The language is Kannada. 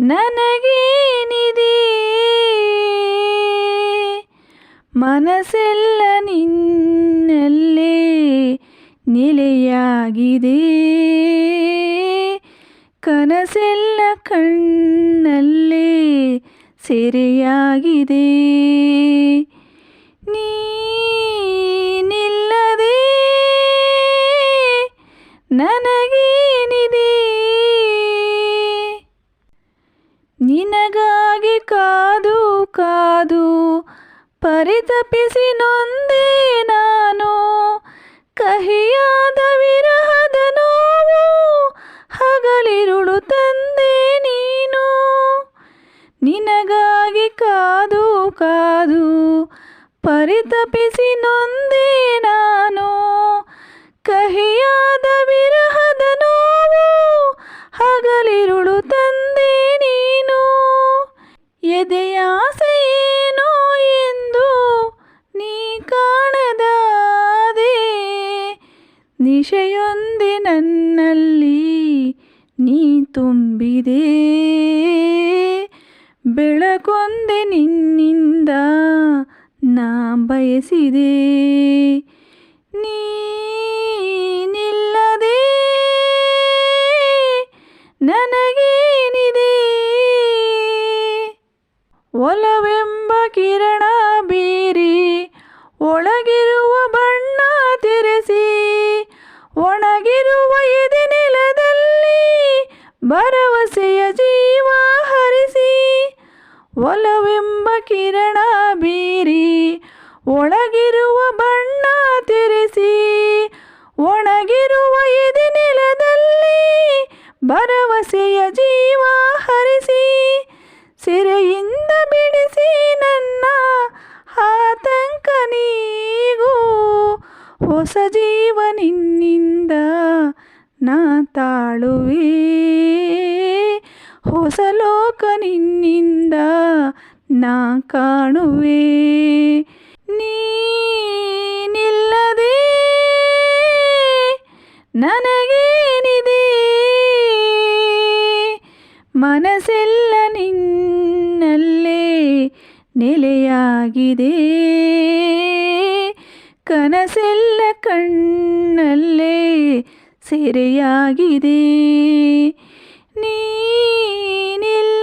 ನನಗೇನಿದೆ? ಮನಸ್ಸೆಲ್ಲ ನಿನ್ನಲ್ಲೇ ನೆಲೆಯಾಗಿದೆ. ಕನಸೆಲ್ಲ ಕಣ್ಣಲ್ಲೇ ಸೆರೆಯಾಗಿದೆ. ನೀನಿಲ್ಲದೆ ನನಗೇನಿದೆ ಕಾದು ಪರಿತಪಿಸಿ ನೊಂದೇ ನಾನು. ಕಹಿಯಾದ ವಿರಹದ ನೋವು ಹಗಲಿರುಳು ತಂದೆ ನೀನು. ನಿನಗಾಗಿ ಕಾದು ಕಾದು ಪರಿತಪಿಸಿ ನೊಂದೇ ನಾನು. ಕಹಿಯಾದ ವಿರಹದ ನಿಶೆಯೊಂದೆ ನನ್ನಲ್ಲಿ ನೀ ತುಂಬಿದೆ. ಬೆಳಕೊಂದೆ ನಿನ್ನಿಂದ ನಾ ಬಯಸಿದೆ. ನೀನಿಲ್ಲದೆ ನನಗೇನಿದೆ? ಒಲವೆಂಬ ಕಿರಣ ಬೀರಿ ಒಳಗಿರುವ ಭರವಸೆಯ ಜೀವ ಹರಿಸಿ, ಒಲವೆಂಬ ಕಿರಣ ಬೀರಿ ಒಳಗಿರುವ ಬಣ್ಣ ತಿರಿಸಿ, ಒಣಗಿರುವ ಎದೆ ನೆಲದಲ್ಲಿ ಭರವಸೆಯ ಜೀವ ಹರಿಸಿ, ಸಿರೆಯಿಂದ ಬಿಡಿಸಿ ನನ್ನ ಆತಂಕ ನೀಗೂ, ಹೊಸ ಜೀವ ನಿನ್ನಿಂದ ನಾ ತಾಳುವೆ. ಹೊಸ ಲೋಕ ನಿನ್ನಿಂದ ನಾ ಕಾಣುವೆ. ನೀನಿಲ್ಲದೆ ನನಗೇನಿದೆ? ಮನಸ್ಸೆಲ್ಲ ನಿನ್ನಲ್ಲೇ ನೆಲೆಯಾಗಿದೆ. ಕನಸೆಲ್ಲ ಕಣ್ಣಲ್ಲೇ ಸೆರೆಯಾಗಿದೆ. ನೀನಿಲ್ಲದೆ